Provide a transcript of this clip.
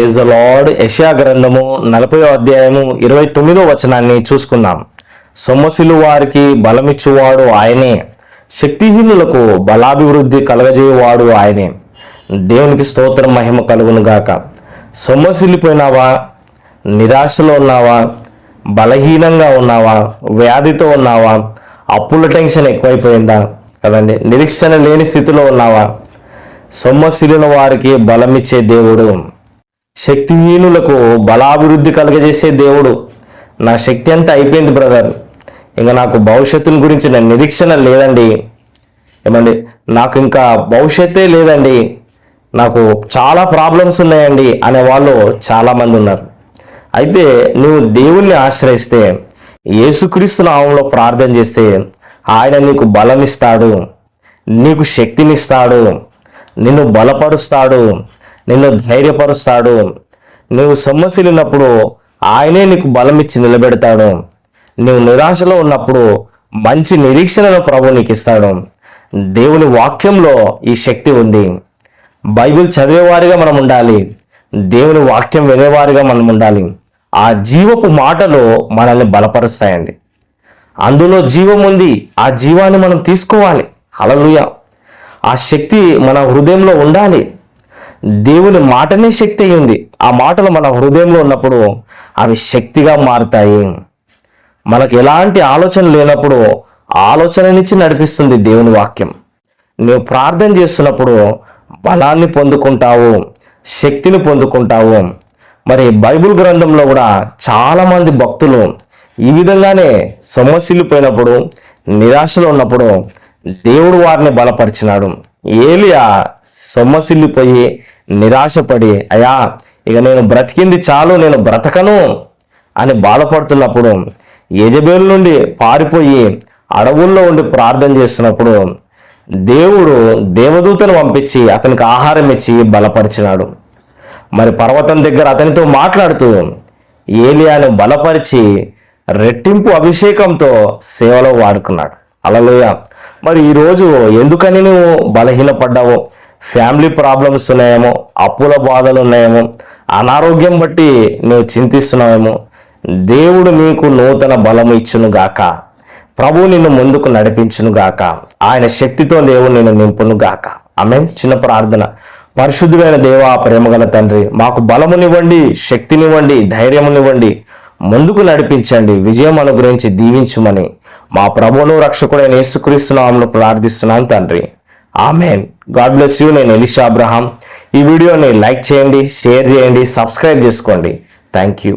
Is the lord యషయా గ్రంథము నలభై అధ్యాయము ఇరవై తొమ్మిదో వచనాన్ని చూసుకుందాం. సొమ్మసిలు వారికి బలమిచ్చువాడు ఆయనే. శక్తిహీనులకు బలాభివృద్ధి కలగజేయవాడు ఆయనే. దేవునికి స్తోత్రం మహిమ కలుగును గాక. సొమ్మసిల్లిపోయినావా? నిరాశలో ఉన్నావా? బలహీనంగా ఉన్నావా? వ్యాధితో ఉన్నావా? అప్పుల టెన్షన్ ఎక్కువైపోయిందా? కదండి నిరీక్షణ లేని స్థితిలో ఉన్నావా? సొమ్మసిలిన వారికి బలమిచ్చే దేవుడు. శక్తిహీనులకు బలాభివృద్ధి కలగజేసే దేవుడు. నా శక్తి అంతా అయిపోయింది బ్రదర్. ఇంకా నాకు భవిష్యత్తుని గురించి నా నిరీక్షణ లేదండి. ఏమండి నాకు ఇంకా భవిష్యత్తే లేదండి. నాకు చాలా ప్రాబ్లమ్స్ ఉన్నాయండి అనే వాళ్ళు చాలామంది ఉన్నారు. అయితే నువ్వు దేవుణ్ణి ఆశ్రయిస్తే యేసుక్రీస్తు నామంలో ప్రార్థన చేస్తే ఆయన నీకు బలమిస్తాడు నీకు శక్తినిస్తాడు నిన్ను బలపరుస్తాడు నిన్ను ధైర్యపరుస్తాడు. నువ్వు సొమ్మసిలినప్పుడు ఆయనే నీకు బలం ఇచ్చి నిలబెడతాడు. నువ్వు నిరాశలో ఉన్నప్పుడు మంచి నిరీక్షణను ప్రభు నీకు ఇస్తాడు దేవుని వాక్యంలో ఈ శక్తి ఉంది. బైబిల్ చదివేవారిగా మనం ఉండాలి. దేవుని వాక్యం వినేవారిగా మనం ఉండాలి. ఆ జీవపు మాటలు మనల్ని బలపరుస్తాయండి. అందులో జీవం ఉంది. ఆ జీవాన్ని మనం తీసుకోవాలి. అలలుయ ఆ శక్తి మన హృదయంలో ఉండాలి. దేవుని మాటనే శక్తి అయ్యింది ఆ మాటలు మన హృదయంలో ఉన్నప్పుడు అవి శక్తిగా మారుతాయి. మనకు ఎలాంటి ఆలోచన లేనప్పుడు ఆలోచననిచ్చి నడిపిస్తుంది దేవుని వాక్యం. నువ్వు ప్రార్థన చేస్తున్నప్పుడు బలాన్ని పొందుకుంటావు శక్తిని పొందుకుంటావు. మరి బైబిల్ గ్రంథంలో కూడా చాలామంది భక్తులు ఈ విధంగానే సొమ్మసిల్లిపోయినప్పుడు నిరాశలో ఉన్నప్పుడు దేవుడు వారిని బలపరిచినాడు. ఏలియా సొమ్మసిల్లిపోయి నిరాశపడి అయా ఇక నేను బ్రతికింది చాలు నేను బ్రతకను అని బాధపడుతున్నప్పుడు యజబేలు నుండి పారిపోయి అడవుల్లో ఉండి ప్రార్థన చేస్తున్నప్పుడు దేవుడు దేవదూతను పంపించి అతనికి ఆహారం ఇచ్చి బలపరిచినాడు. మరి పర్వతం దగ్గర అతనితో మాట్లాడుతూ ఏలియాను బలపరిచి రెట్టింపు అభిషేకంతో సేవలో వాడుకున్నాడు. అలలోయ! మరి ఈరోజు ఎందుకని నువ్వు బలహీనపడ్డావో? ఫ్యామిలీ ప్రాబ్లమ్స్ ఉన్నాయేమో అప్పుల బాధలు ఉన్నాయేమో అనారోగ్యం బట్టి నువ్వు చింతిస్తున్నావేమో దేవుడు నీకు నూతన బలము ఇచ్చును గాక ప్రభు నిన్ను ముందుకు నడిపించును గాక ఆయన శక్తితో దేవుడు నిన్ను నింపును గాక ఆమె చిన్న ప్రార్థన. పరిశుద్ధమైన దేవా ప్రేమగల తండ్రి మాకు బలమునివ్వండి శక్తినివ్వండి ధైర్యమునివ్వండి ముందుకు నడిపించండి విజయం అనుగ్రహించి దీవించుమని మా ప్రభువును రక్షకుడైన యేసుక్రీస్తు ప్రార్థిస్తున్నాను తండ్రి. ఆమెన్ గాడ్ బ్లెస్ యూ నేను ఎలిషా అబ్రహాం. ఈ వీడియోని లైక్ చేయండి షేర్ చేయండి సబ్స్క్రైబ్ చేసుకోండి. Thank you